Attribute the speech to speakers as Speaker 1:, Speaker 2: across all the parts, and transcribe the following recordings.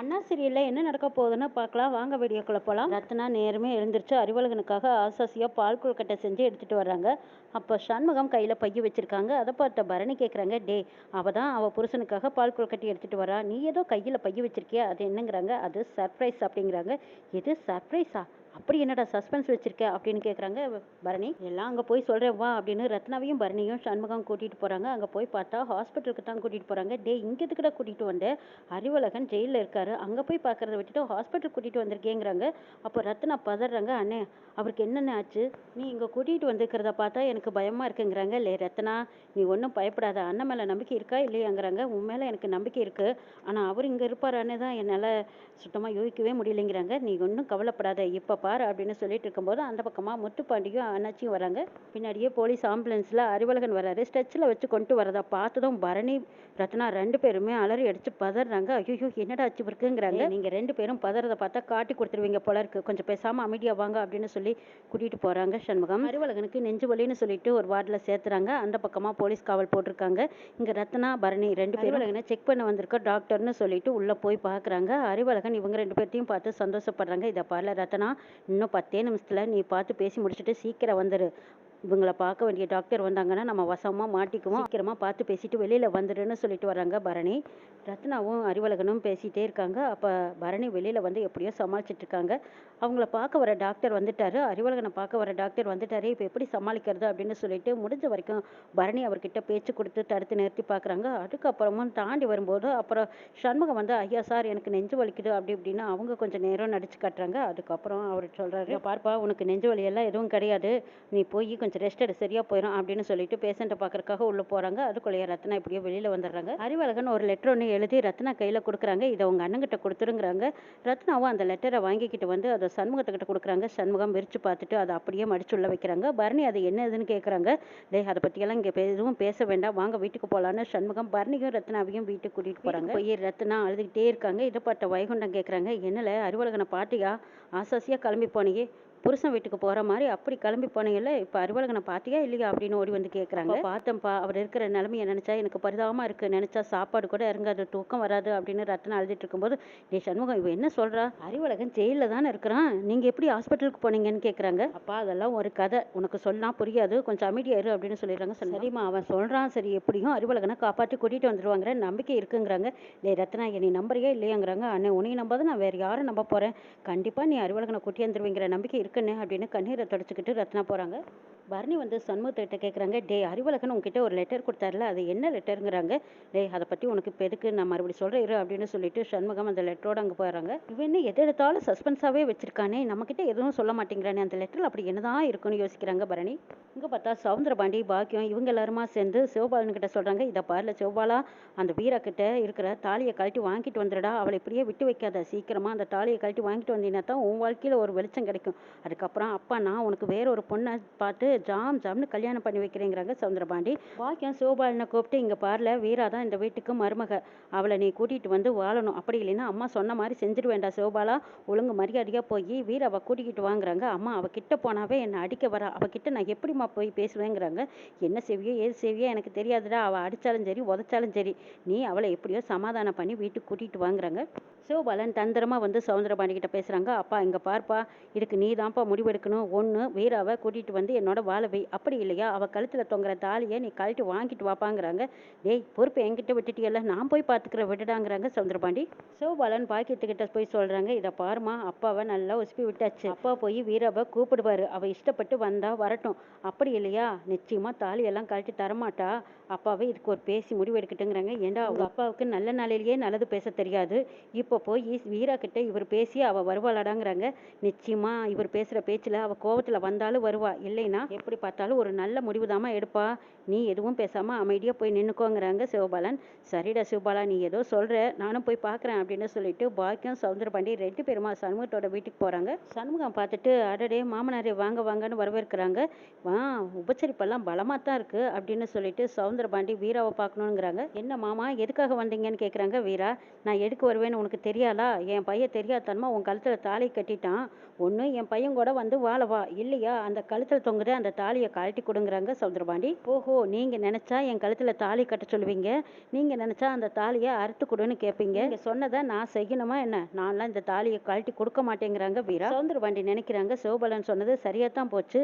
Speaker 1: அண்ணா சீரியலில் என்ன நடக்க போகுதுன்னு பார்க்கலாம். வாங்க வீடியோக்குள்ளே போகலாம் ரத்னா நேரமே எழுந்திரிச்சு அறிவழகனுக்காக ஆசாசியாக பால் கொழுக்கட்டை செஞ்சு எடுத்துகிட்டு வர்றாங்க. அப்போ சண்முகம் கையில் பைய வச்சுருக்காங்க. அதை பார்த்த பரணி கேட்குறாங்க டே அவள் தான் அவள் புருஷனுக்காக பால் கொழுக்கட்டை எடுத்துகிட்டு வரா. நீ ஏதோ கையில் பைய வச்சிருக்கியா? அது என்னங்கிறாங்க. அது சர்ப்ரைஸ் அப்படிங்கிறாங்க. எது சர்ப்ரைஸா? அப்படி என்னடா சஸ்பென்ஸ் வச்சிருக்க அப்படின்னு கேட்குறாங்க பரணி எல்லாம் அங்கே போய் சொல்கிறேன் வா அப்படின்னு ரத்னாவையும் பரணியும் சண்முகம் கூட்டிகிட்டு போகிறாங்க அங்கே போய் பார்த்தா ஹாஸ்பிட்டலுக்கு தான் கூட்டிகிட்டு போகிறாங்க டே இங்கே கூட கூட்டிகிட்டு வந்தேன் அறிவழகன் ஜெயிலில் இருக்காரு. அங்கே போய் பார்க்குறத விட்டுட்டு ஹாஸ்பிட்டல் கூட்டிகிட்டு வந்திருக்கேங்கிறாங்க. அப்போ ரத்னா பதறாங்க அண்ணே அவருக்கு என்னென்ன ஆச்சு? நீ இங்கே கூட்டிகிட்டு வந்திருக்கிறத பார்த்தா எனக்கு பயமாக இருக்குங்கிறாங்க. இல்லை ரத்னா நீ ஒன்றும் பயப்படாத. அண்ணன் மேலே நம்பிக்கை இருக்கா இல்லையாங்கிறாங்க. உன் மேலே எனக்கு நம்பிக்கை இருக்குது ஆனால் அவர் இங்கே இருப்பாரான்னு தான் என்னால் சுத்தமாக யோசிக்கவே முடியலைங்கிறாங்க. நீ ஒன்றும் கவலைப்படாத. இப்போ பாரு அப்படின்னு சொல்லிட்டு இருக்கும்போது அந்த பக்கமாக முத்துப்பாண்டியும் அண்ணாச்சியும் வராங்க. பின்னாடியே போலீஸ் ஆம்புலன்ஸில் அறிவழகன் வராரு. ஸ்ட்ரெச்சில் வச்சு கொண்டு வரதா பார்த்ததும் பரணி ரத்னா ரெண்டு பேருமே அலறி அடிச்சு பதறாங்க. ஐயோ என்னடா ஆச்சு இருக்குங்கிறாங்க நீங்கள் ரெண்டு பேரும் பதறதை பார்த்தா காட்டி கொடுத்துருவீங்க போல இருக்கு. கொஞ்சம் பேசாமல் அமைதியாக வாங்க அப்படின்னு சொல்லி கூட்டிகிட்டு போகிறாங்க சண்முகம். அறிவழகனுக்கு நெஞ்சு வலின்னு சொல்லிட்டு ஒரு வார்டில் சேர்த்துறாங்க. அந்த பக்கமாக போலீஸ் காவல் போட்டிருக்காங்க. இங்கே ரத்னா பரணி ரெண்டு பேரும் அறிவழகனை செக் பண்ண வந்திருக்க டாக்டர்னு சொல்லிட்டு உள்ளே போய் பார்க்குறாங்க. அறிவழகன் இவங்க ரெண்டு பேர்த்தையும் பார்த்து சந்தோஷப்படுறாங்க. இதை பாருல ரத்னா இன்னும் பத்தே நிமிஷத்தில் நீ பார்த்து பேசி முடிச்சுட்டு சீக்கிரம் வந்துடு இவங்களை பார்க்க வேண்டிய டாக்டர் வந்தாங்கன்னா நம்ம வசமாக மாட்டிக்குவோம். சீக்கிரமாக பார்த்து பேசிட்டு வெளியில் வந்துடுன்னு சொல்லிட்டு வராங்க பரணி. ரத்னாவும் அறிவழகனும் பேசிகிட்டே இருக்காங்க. அப்போ பரணி வெளியில் வந்து எப்படியோ சமாளிச்சிட்டு இருக்காங்க. அவங்கள பார்க்க வர டாக்டர் வந்துட்டாரு. அறிவழகனை பார்க்க வர டாக்டர் வந்துட்டாரு. இப்போ எப்படி சமாளிக்கிறது அப்படின்னு சொல்லிட்டு முடிஞ்ச வரைக்கும் பரணி அவர்கிட்ட பேச்சு கொடுத்து தடுத்து நிறுத்தி பார்க்குறாங்க. அதுக்கப்புறமும் தாண்டி வரும்போது அப்புறம் சண்முகம் வந்து ஐயா சார் எனக்கு நெஞ்சு வலிக்குது. அப்படி இப்படின்னு அவங்க கொஞ்சம் நேரம் நடிச்சு காட்டுறாங்க. அதுக்கப்புறம் அவர் சொல்கிறாரு பார்ப்பா உனக்கு நெஞ்சு வலியெல்லாம் எதுவும் கிடையாது. நீ போய் கொஞ்சம் ரெஸ்ட் எடு சரியா போயிடும் அப்படின்னு சொல்லிட்டு பேஷண்ட்டை பார்க்கறதுக்காக உள்ளே போகிறாங்க அதுக்குள்ளேயே ரத்னா இப்படியே வெளியில் வந்துடுறாங்க. அறிவழகன் ஒரு லெட்டர் ஒன்று எழுதி ரத்னா கையில் கொடுக்குறாங்க. இதை உங்க அண்ணங்கிட்ட கொடுத்துருங்கிறாங்க. ரத்னாவும் அந்த லெட்டரை வாங்கிக்கிட்டு வந்து அதை சண்முகத்துக்கிட்ட கொடுக்குறாங்க. சண்முகம் விரிச்சு பார்த்துட்டு அதை அப்படியே மடிச்சு உள்ள வைக்கிறாங்க. பரணி அது என்னதுன்னு கேட்குறாங்க டேய் அதை பற்றியெல்லாம் இங்கே எதுவும் பேச வேண்டாம். வாங்க வீட்டுக்கு போகலான்னு சண்முகம் பரணியும் ரத்னாவையும் வீட்டுக்கு கூட்டிகிட்டு போகிறாங்க போய் ரத்னா அழுதுகிட்டே இருக்காங்க. இதை பார்த்த வைகுண்டம் கேட்குறாங்க என்னல அறிவழகனை பாட்டியா? ஆசாசியாக கிளம்பி போனீங்க புருஷன் வீட்டுக்கு போகிற மாதிரி அப்படி கிளம்பி போனீங்கல்ல இப்போ அறிவழகனை பார்த்தியா இல்லையா அப்படின்னு ஓடி வந்து கேட்குறாங்க பார்த்தேன்ப்பா அவர் இருக்கிற நிலைமையை நினச்சா எனக்கு பரிதாபமாக இருக்குது நினச்சா சாப்பாடு கூட இறங்காது தூக்கம் வராது அப்படின்னு ரத்னா அழுதுட்டு இருக்கும்போது டே சண்முகம் இவன் என்ன சொல்கிறா அறிவழகன் ஜெயிலில் தானே இருக்கிறான். நீங்கள் எப்படி ஹாஸ்பிட்டலுக்கு போனீங்கன்னு கேட்குறாங்க அப்பா அதெல்லாம் ஒரு கதை. உனக்கு சொன்னா புரியாது. கொஞ்சம் அமைதியா இரு அப்படின்னு சொல்லிடுறாங்க சரிம்மா அவன் சொல்கிறான் சரி எப்படியும் அறிவழகனை காப்பாற்றி கூட்டிகிட்டு வந்துருவாங்கிற நம்பிக்கை இருக்குங்கிறாங்க. டே ரத்னா என்னை நம்புறியா இல்லையாங்கிறாங்க. அண்ணே உன்னையும் நம்பாத நான் வேறு யாரும் நம்ப போகிறேன் கண்டிப்பாக நீ அறிவழகனை கூட்டி வந்துருவீங்கிற நம்பிக்கை இருக்குன்னு அப்படின்னு கண்ணீரை தொடச்சிக்கிட்டு ரத்னா போகிறாங்க பரணி வந்து சண்முகத்திட்ட கேட்குறாங்க டே அறிவழகன் உங்ககிட்ட ஒரு லெட்டர் கொடுத்தாருல அது என்ன லெட்டருங்கிறாங்க டே அதை பற்றி உனக்கு பெருக்கு எதுக்கு நான் மறுபடியும் சொல்கிறேன் இரு அப்படின்னு சொல்லிட்டு சண்முகம் அந்த லெட்டரோட அங்கே போயிடறாங்க இவன் எது எடுத்தாலும் சஸ்பென்ஸாகவே வச்சிருக்கானே நம்மக்கிட்ட எதுவும் சொல்ல மாட்டேங்கிறானே அந்த லெட்டரில் அப்படி என்னதான் இருக்குன்னு யோசிக்கிறாங்க பரணி. இங்கே பார்த்தா சவுந்தரபாண்டி பாக்கியம் இவங்க எல்லாருமா சேர்ந்து சிவபாலன் கிட்ட சொல்கிறாங்க இதை பாருல சிவபாலா அந்த வீரா கிட்ட இருக்கிற தாலியை கழட்டி வாங்கிட்டு வந்துடுடா அவளை இப்படியே விட்டு வைக்காத சீக்கிரமாக அந்த தாலியை கழட்டி வாங்கிட்டு வந்தீங்கன்னா தான் உன் வாழ்க்கையில் ஒரு வெளிச்சம் கிடைக்கும். அதுக்கப்புறம் அப்பா நான் உனக்கு வேற ஒரு பொண்ணை பார்த்து ஜாம் ஜாம்னு கல்யாணம் பண்ணி வைக்கிறேங்கிறாங்க சவுந்தரபாண்டி. பாக்கியம் சோபாலனை கூப்பிட்டு இங்கே பாருல வீரா தான் இந்த வீட்டுக்கு மருமக. அவளை நீ கூட்டிகிட்டு வந்து வாழணும். அப்படி இல்லைன்னா அம்மா சொன்ன மாதிரி செஞ்சுட்டு வேண்டாம் சோபாலா. ஒழுங்கு மரியாதையாக போய் வீராவை கூட்டிக்கிட்டு வாங்குறாங்க. அம்மா அவகிட்ட போனாவே என்னை அடிக்க வரா. அவகிட்ட நான் எப்படிம்மா போய் பேசுவேங்கிறாங்க. என்ன செய்வியோ ஏது செய்வியோ எனக்கு தெரியாதுடா. அவள் அடித்தாலும் சரி உதைச்சாலும் சரி. நீ அவளை எப்படியோ சமாதானம் பண்ணி வீட்டுக்கு கூட்டிகிட்டு வாங்குறாங்க. சிவபாலன் தந்திரமாக வந்து சவுந்திரபாண்டிகிட்ட பேசுகிறாங்க அப்பா இங்கே பார்ப்பா இதுக்கு நீ தான்ப்பா முடிவெடுக்கணும் ஒன்று வீராவை கூட்டிகிட்டு வந்து என்னோட வாழ வை. அப்படி இல்லையா? அவள் கழுத்தில் தொங்குற தாலியை நீ கழட்டி வாங்கிட்டு வாப்பாங்கிறாங்க. டேய் பொறுப்பு என்கிட்ட விட்டுட்டியல்ல நான் போய் பார்த்துக்கிற விட்டுடாங்கிறாங்க சவுந்தரபாண்டி சிவபாலன் பாக்கியத்துக்கிட்ட போய் சொல்கிறாங்க இதை பாருமா அப்பாவை நல்லா உசுப்பி விட்டாச்சு. அப்பா போய் வீராவை கூப்பிடுவாரு. அவள் இஷ்டப்பட்டு வந்தா வரட்டும். அப்படி இல்லையா? நிச்சயமாக தாலியெல்லாம் கழட்டி தரமாட்டா. அப்பாவை இதுக்கு ஒரு பேசி முடிவு எடுக்கட்டுங்கிறாங்க. ஏண்டா அவங்க அப்பாவுக்கு நல்ல நாளிலேயே நல்லது பேச தெரியாது. இப்போ போய் வீரா கிட்ட இவர் பேசி அவள் வருவாளாடாங்கிறாங்க. நிச்சயமா இவர் பேசுகிற பேச்சில் அவள் கோவத்தில் வந்தாலும் வருவா. இல்லைன்னா எப்படி பார்த்தாலும் ஒரு நல்ல முடிவு தாம்மா எடுப்பா. நீ எதுவும் பேசாமல் அமைதியாக போய் நின்றுக்கோங்கிறாங்க சிவபாலன். சரிடா சிவபாலா நீ ஏதோ சொல்கிற நானும் போய் பார்க்குறேன் அப்படின்னு சொல்லிட்டு பாக்கியம் சவுந்தரபாண்டி ரெண்டு பேருமா சண்முகத்தோட வீட்டுக்கு போகிறாங்க சண்முகம் பார்த்துட்டு அடடே மாமனாரே வாங்க வாங்கன்னு வரவேற்கிறாங்க. வா உபச்சரிப்பெல்லாம் பலமாக தான் இருக்குது அப்படின்னு சொல்லிட்டு சவுந்தர சவுந்தரபாண்டி வீராவை பார்க்கணுங்கிறாங்க. என்ன மாமா எதுக்காக வந்தீங்கன்னு கேட்குறாங்க வீரா. நான் எதுக்கு வருவேன்னு உனக்கு தெரியாதா? என் பையன் தெரியாதனமா உன் கழுத்தில் தாலி கட்டிட்டான். ஒன்று என் பையன் கூட வந்து வாழ வா. இல்லையா அந்த கழுத்தில் தொங்குற அந்த தாலியை கழட்டி கொடுங்குறாங்க சவுந்தரபாண்டி ஓஹோ நீங்கள் நினச்சா என் கழுத்தில் தாலி கட்ட சொல்லுவீங்க? நீங்கள் நினச்சா அந்த தாலியை அறுத்து கொடுன்னு கேட்பீங்க நீங்கள் சொன்னதை நான் செய்யணுமா என்ன? நான்லாம் இந்த தாலியை கழட்டி கொடுக்க மாட்டேங்கிறாங்க வீரா. சவுந்தரபாண்டி நினைக்கிறாங்க. சிவபாலன் சொன்னது சரியாக தான் போச்சு.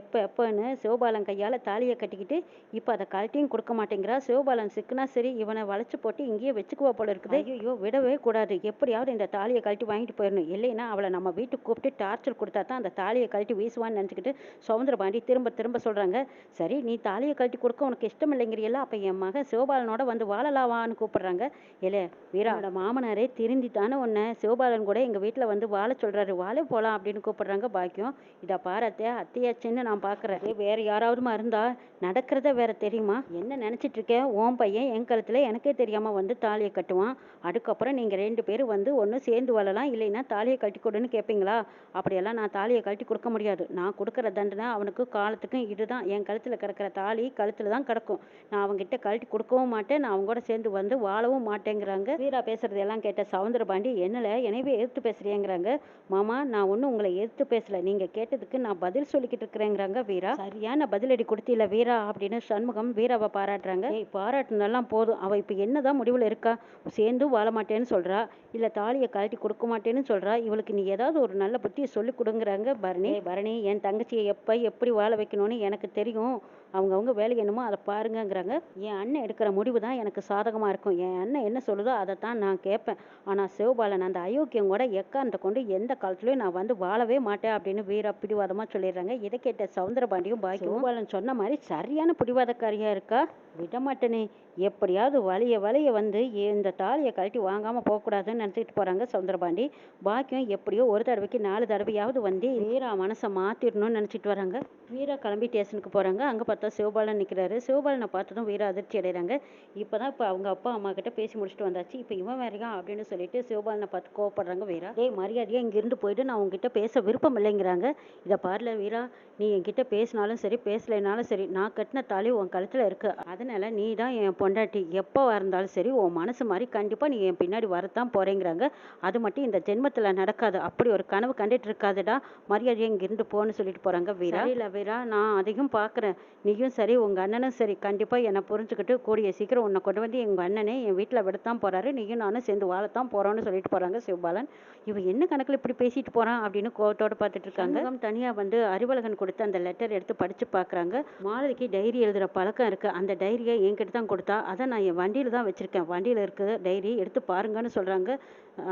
Speaker 1: எப்போ எப்போன்னு சிவபாலன் கையால் தாலியை கட்டிக்கிட்டு இப்போ அதை கழட்டியும் கொடுக்க மாட்டேங்கிறா சிவபாலன் சிக்குனா சரி இவனை வளைச்சு போட்டு இங்கேயே வச்சுக்குவா போல இருக்குது. ஐயோ விடவே கூடாது. எப்படியாவது இந்த தாலியை கழட்டி வாங்கிட்டு போயிடணும். இல்லைன்னா அவளை நம்ம வீட்டுக்கு கூப்பிட்டு டார்ச்சர் கொடுத்தா தான் அந்த தாலியை கழட்டி வீசுவான்னு நினச்சிக்கிட்டு சவுந்தரபாண்டி திரும்ப திரும்ப சொல்கிறாங்க சரி நீ தாலியை கழட்டி கொடுக்க உனக்கு இஷ்டம் இல்லைங்கிறியல்ல அப்போ என் மகன் சிவபாலனோட வந்து வாழலாவான்னு கூப்பிடுறாங்க. இல்லை வீராவோட மாமனாரே திருந்தி தானே உன்னை. சிவபாலன் கூட எங்கள் வீட்டில் வந்து வாழ சொல்கிறாரு வாழ போகலாம் அப்படின்னு கூப்பிடுறாங்க பாக்கியம். இதை பாரத்தை அத்தையாச்சுன்னு நான் பார்க்குறேன் வேற யாராவதுமா இருந்தா? நடக்கிறத வேற தெரியுமா? என்ன நினச்சிட்ருக்க? உன் பையன் என் கழுத்தில் எனக்கே தெரியாமல் வந்து தாலியை கட்டுவான். அதுக்கப்புறம் நீங்கள் ரெண்டு பேரும் வந்து ஒன்று சேர்ந்து வாழலாம் இல்லைன்னா தாலியை கட்டி கொடுன்னு கேட்பீங்களா அப்படியெல்லாம் நான் தாலியை கழட்டி கொடுக்க முடியாது. நான் கொடுக்குற தண்டனை அவனுக்கு காலத்துக்கும் இதுதான். என் கழுத்தில் கிடக்கிற தாலி கழுத்தில் தான் கிடக்கும். நான் அவங்ககிட்ட கழட்டி கொடுக்கவும் மாட்டேன். நான் அவங்க கூட சேர்ந்து வந்து வாழவும் மாட்டேங்கிறாங்க. வீரா பேசுறது எல்லாம் கேட்ட சவுந்தரபாண்டி என்னல எனவே எதிர்த்து பேசுறியேங்கிறாங்க. மாமா நான் ஒன்றும் உங்களை எதிர்த்து பேசலை. நீங்கள் கேட்டதுக்கு நான் பதில் சொல்லிக்கிட்டு இருக்கிறேங்கிறாங்க வீரா. சரியான பதிலடி கொடுத்தில வீரா அப்படின்னு சண்முகம் வீராவை பாராட்டுறாங்க. ஏய் பாராட்டுனதெல்லாம் போதும். அவள் இப்போ என்னதான் முடிவில் இருக்கா? சேர்ந்து வாழ மாட்டேன்னு சொல்றா. இல்லை தாலியை கழட்டி கொடுக்க மாட்டேன்னு சொல்றா. இவளுக்கு நீ ஏதாவது ஒரு நல்ல புத்தியை சொல்லி கொடுங்குறாங்க பரணி. "ஏய் பரணி என் தங்கச்சியை எப்போ எப்படி வாழ வைக்கணும்னு எனக்கு தெரியும். அவங்கவுங்க வேலை என்னமோ அதை பாருங்கங்கிறாங்க. என் அண்ணன் எடுக்கிற முடிவு தான் எனக்கு சாதகமாக இருக்கும். என் அண்ணன் என்ன சொல்லுதோ அதை தான் நான் கேட்பேன். ஆனால் சிவபாலன் அந்த அயோக்கியம் கூட எக்காரணத்தை கொண்டு எந்த காலத்துலையும் நான் வந்து வாழவே மாட்டேன் அப்படின்னு வீரா பிடிவாதமாக சொல்லிடுறாங்க. இதை கேட்ட சவுந்தரபாண்டியும் பாக்கி சிவபாலன் சொன்ன மாதிரி சரியான பிடிவாதக்காரியா இருக்கா? விடமாட்டேனே. எப்படியாவது வலிய வலிய வந்து இந்த தாலியை கழட்டி வாங்காமல் போகக்கூடாதுன்னு நினச்சிட்டு போகிறாங்க சவுந்தரபாண்டி பாக்கியம் எப்படியோ ஒரு தடவைக்கு நாலு தடவையாவது வந்து வீரா மனசை மாற்றிடணும்னு நினச்சிட்டு வராங்க. வீரா கிளம்பி ஸ்டேஷனுக்கு போகிறாங்க அங்கே பார்த்தா சிவபாலன் நிற்கிறாரு சிவபாலனை பார்த்ததும் வீரா அதிர்ச்சி அடைகிறாங்க இப்போ தான் இப்போ அவங்க அப்பா அம்மா கிட்ட பேசி முடிச்சுட்டு வந்தாச்சு. இப்போ இவன் வேறையா அப்படின்னு சொல்லிட்டு சிவபாலனை பார்த்து கோவப்படுறாங்க வீரா. டேய் மரியாதையாக இங்கிருந்து போயிட்டு நான் உங்ககிட்ட பேச விருப்பம் இல்லைங்கிறாங்க. இதை பாருல வீரா. நீ என்கிட்ட பேசினாலும் சரி பேசலைனாலும் சரி நான் கட்டின தாலி உன் கழுத்தில் இருக்கு. அதனால நீ தான் என் பொண்டாட்டி. எப்போ இருந்தாலும் சரி உன் மனசு மாதிரி கண்டிப்பாக நீ என் பின்னாடி வரத்தான் போறேங்கிறாங்க. அது மட்டும் இந்த ஜென்மத்தில் நடக்காது. அப்படி ஒரு கனவு கண்டுட்டு இருக்காதுடா. மரியாதையை இங்கிருந்து போன்னு சொல்லிட்டு போறாங்க வீரா. இல்லை வீரா நான் அதையும் பார்க்குறேன் நீயும் சரி உங்க அண்ணனும் சரி. கண்டிப்பாக என்னை புரிஞ்சுக்கிட்டு கூடிய சீக்கிரம் உன்னை கொண்டு வந்து எங்கள் அண்ணனே என் வீட்டில் விடத்தான் போறாரு. நீயும் நானும் சேர்ந்து வாழத்தான் போறோம்னு சொல்லிட்டு போறாங்க சிவபாலன். இவன் என்ன கணக்கில் இப்படி பேசிட்டு போறான் அப்படின்னு கோவத்தோட பார்த்துட்டு இருக்காங்க. சண்முகம் தனியா வந்து அறிவழகன் கொடுத்து அந்த லெட்டர் எடுத்து படித்து பார்க்குறாங்க மாலதிக்கு டைரி எழுதுகிற பழக்கம் இருக்குது அந்த டைரியை என்கிட்ட தான் கொடுத்தா அதை நான் என் வண்டியில் தான் வச்சுருக்கேன். வண்டியில் இருக்கிற டைரி எடுத்து பாருங்கன்னு சொல்கிறாங்க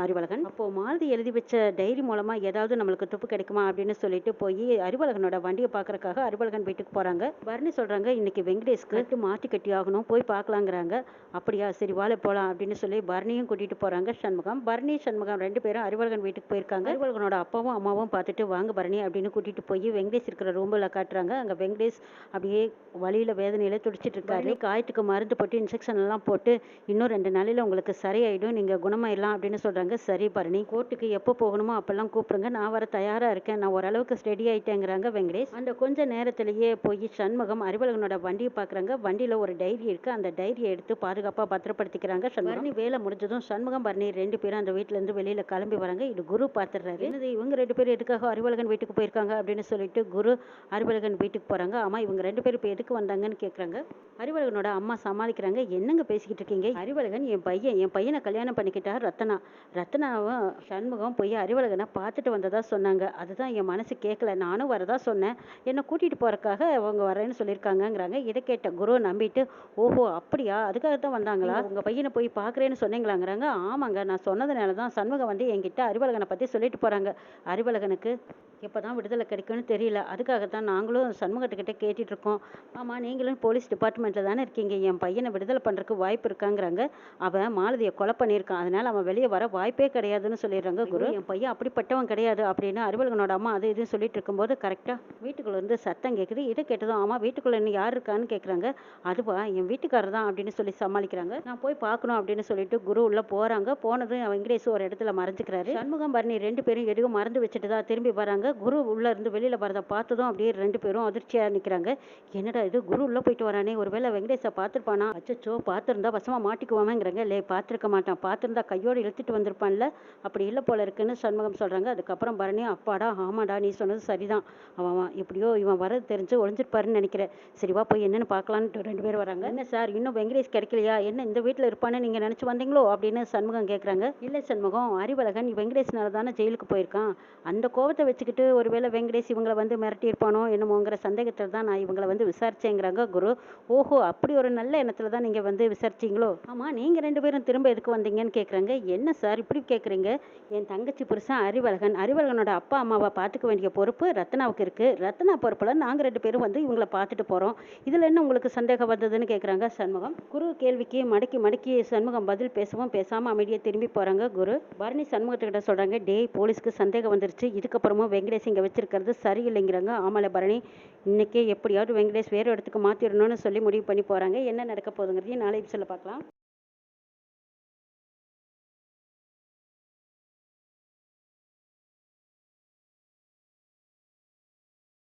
Speaker 1: அறிவழகன். அப்போ மாலதி எழுதி வச்ச டைரி மூலமா ஏதாவது நம்மளுக்கு துப்பு கிடைக்குமா அப்படின்னு சொல்லிட்டு போய் அறிவழகனோட வண்டியை பார்க்கறக்காக அறிவழகன் வீட்டுக்கு போறாங்க. பரணி சொல்றாங்க இன்னைக்கு வெங்கடேஷ்க்கு கட்டு மாற்றி கட்டி ஆகணும் போய் பார்க்கலாங்கிறாங்க. அப்படியா சரி வாழ போலாம் அப்படின்னு சொல்லி பரணியும் கூட்டிட்டு போறாங்க சண்முகம். பரணி சண்முகம் ரெண்டு பேரும் அறிவழகன் வீட்டுக்கு போயிருக்காங்க. அறிவழகனோட அப்பாவும் அம்மாவும் பார்த்துட்டு வாங்க பரணி அப்படின்னு கூட்டிட்டு போய் வெங்கடேஷ் இருக்கிற ரூம்ல காட்டுறாங்க. அங்க வெங்கடேஷ் அப்படியே வலியில வேதனையில துடிச்சிட்டு இருக்காரு. காயத்துக்கு மருந்து போட்டு இன்ஜெக்ஷன் எல்லாம் போட்டு இன்னும் ரெண்டு நாளையில உங்களுக்கு சரியாயிடும் நீங்க குணமாயிடலாம் அப்படின்னு சொல்கிறாங்க சரி நீ கோர்ட்டுக்கு எப்போ போகணுமோ அப்போல்லாம் கூப்பிடுங்க. நான் வர தயாராக இருக்கேன். நான் ஓரளவுக்கு ஸ்டெடி ஆகிட்டேங்கிறாங்க வெங்கடேஷ். அந்த கொஞ்ச நேரத்திலேயே போய் சண்முகம் அறிவழகனோட வண்டியை பார்க்குறாங்க வண்டியில் ஒரு டைரி இருக்குது அந்த டைரியை எடுத்து பாதுகாப்பாக பத்திரப்படுத்திக்கிறாங்க சண்முகம். பரணி வேலை முடிஞ்சதும் சண்முகம் பரணி ரெண்டு பேரும் அந்த வீட்டிலேருந்து வெளியில் கிளம்பி வராங்க. இது குரு பார்த்துடுறாரு என்னது இவங்க ரெண்டு பேரும் எதுக்காக அறிவழகன் வீட்டுக்கு போயிருக்காங்க அப்படின்னு சொல்லிட்டு குரு அறிவழகன் வீட்டுக்கு போகிறாங்க ஆமா இவங்க ரெண்டு பேரும் இப்போ எதுக்கு வந்தாங்கன்னு கேட்குறாங்க அறிவழகனோட அம்மா சமாளிக்கிறாங்க. என்னங்க பேசிக்கிட்டு இருக்கீங்க? அறிவழகன் என் பையன் என் பையனை கல்யாணம் பண்ணிக்கிட்டா ரத்தனா. ரத்னாவும் சண்முகம் போய் அறிவழகனை பார்த்துட்டு வந்ததா சொன்னாங்க. அதுதான் என் மனசு கேட்கல நானும் வரதா சொன்னேன். என்னை கூட்டிட்டு போறதுக்காக அவங்க வரேன்னு சொல்லியிருக்காங்கங்கிறாங்க. இதை கேட்ட குரு நம்பிட்டு ஓஹோ அப்படியா? அதுக்காக தான் வந்தாங்களா? உங்க பையனை போய் பார்க்குறேன்னு சொன்னீங்களாங்கிறாங்க. ஆமாங்க நான் சொன்னதுனால தான் சண்முகம் வந்து என்கிட்ட அறிவழகனை பற்றி சொல்லிட்டு போறாங்க. அறிவழகனுக்கு எப்பதான் விடுதலை கிடைக்கும்னு தெரியல. அதுக்காக தான் நாங்களும் சண்முகத்துக்கிட்ட கேட்டுட்டு இருக்கோம் ஆமா நீங்களும் போலீஸ் டிபார்ட்மெண்ட்ல தானே இருக்கீங்க. என் பையனை விடுதலை பண்றதுக்கு வாய்ப்பு இருக்காங்கிறாங்க. அவன் மாலதியை கொலை பண்ணியிருக்கான். அதனால அவன் வெளியே வர வாய்ப்பே கிடையாதுன்னு சொல்லிடுறாங்க குரு. என் பையன் அப்படிப்பட்டவன் கிடையாது அப்படின்னு அறுவலகனோட அம்மா அது இதுன்னு சொல்லிட்டு இருக்கும்போது கரெக்டா வீட்டுக்குள்ள இருந்து சத்தம் கேட்குது இதை கேட்டதும் ஆமா வீட்டுக்குள்ள இன்னும் யார் இருக்கான்னு கேட்குறாங்க அதுவா என் வீட்டுக்காரர் தான் அப்படின்னு சொல்லி சமாளிக்கிறாங்க. நான் போய் பார்க்கணும் அப்படின்னு சொல்லிட்டு குரு உள்ள போறாங்க. போனதும் வெங்கடேஷ் ஒரு இடத்துல மறைஞ்சுக்கிறாரு. சண்முகம் பரணி ரெண்டு பேரும் எதுவும் மறந்து வச்சுட்டு தான் திரும்பி வராங்க. குரு உள்ளே இருந்து வெளியில் வரதை பார்த்ததும் அப்படியே ரெண்டு பேரும் அதிர்ச்சியாக நிற்கிறாங்க என்னடா இது? குரு உள்ளே போயிட்டு வரானே. ஒருவேளை வெங்கடேஷை பார்த்துருப்பானா? அச்சச்சோ பார்த்துருந்தா வசமாக மாட்டிக்குவாமேங்கிறாங்க. இல்லை பார்த்துருக்க மாட்டான். பார்த்துருந்தா கையோடு இழுத்துட்டு வந்திருப்பான்ல. அப்படி இல்லை போல இருக்குன்னு சண்முகம் சொல்கிறாங்க அதுக்கப்புறம் பரணி அப்பாடா ஆமாடா நீ சொன்னது சரிதான். அவன் அவன் எப்படியோ இவன் வரது தெரிஞ்சு ஒளிஞ்சிருப்பாருன்னு நினைக்கிறேன். சரிவா போய் என்னென்னு பார்க்கலான்ட்டு ரெண்டு பேர் வராங்க. என்ன சார் இன்னும் வெங்கடேஷ் கிடைக்கலையா? என்ன இந்த வீட்டில் இருப்பான்னு நீங்கள் நினச்சி வந்தீங்களோ? அப்படின்னு சண்முகம் கேட்குறாங்க இல்லை சண்முகம் அறிவழகன் வெங்கடேஷ்னால தானே ஜெயிலுக்கு போயிருக்கான். அந்த கோபத்தை வச்சுக்கிட்டு ஒருவேளை வெங்கடேஷ் இவங்களை வந்து மிரட்டியிருப்பானோ என்னமோங்கிற சந்தேகத்தில் தான் நான் இவங்களை வந்து விசாரிச்சேங்கிறாங்க குரு. ஓஹோ அப்படி ஒரு நல்ல எண்ணத்தில் தான் நீங்கள் வந்து விசாரிச்சிங்களோ? ஆமாம் நீங்கள் ரெண்டு பேரும் திரும்ப எதுக்கு வந்தீங்கன்னு கேட்குறாங்க என்ன சார் இப்படி கேட்குறீங்க என் தங்கச்சி புருஷன் அறிவழகன் அறிவழகனோட அப்பா அம்மாவை பார்த்துக்க வேண்டிய பொறுப்பு ரத்னாவுக்கு இருக்குது ரத்னா பொறுப்பில் நாங்கள் ரெண்டு பேரும் வந்து இவங்களை பார்த்துட்டு போகிறோம் இதில் என்ன உங்களுக்கு சந்தேகம் வந்ததுன்னு கேட்குறாங்க சண்முகம். குரு கேள்விக்கு மடக்கி மடக்கி சண்முகம் பதில் பேசவும் பேசாமல் அமைதியாக திரும்பி போகிறாங்க குரு. பரணி சண்முகத்துக்கிட்ட சொல்கிறாங்க டேய் போலீஸ்க்கு சந்தேகம் வந்துருச்சு. இதுக்கப்புறமும் வெங்கடேஷ் இங்கே வச்சுருக்கிறது சரியில்லைங்கிறாங்க. ஆமால பரணி இன்னைக்கே எப்படியாவது வெங்கடேஷ் வேறு இடத்துக்கு மாற்றிடணும்னு சொல்லி முடிவு பண்ணி போகிறாங்க என்ன நடக்க போகுதுங்கிறதையும் நாளை சொல்ல பார்க்கலாம்.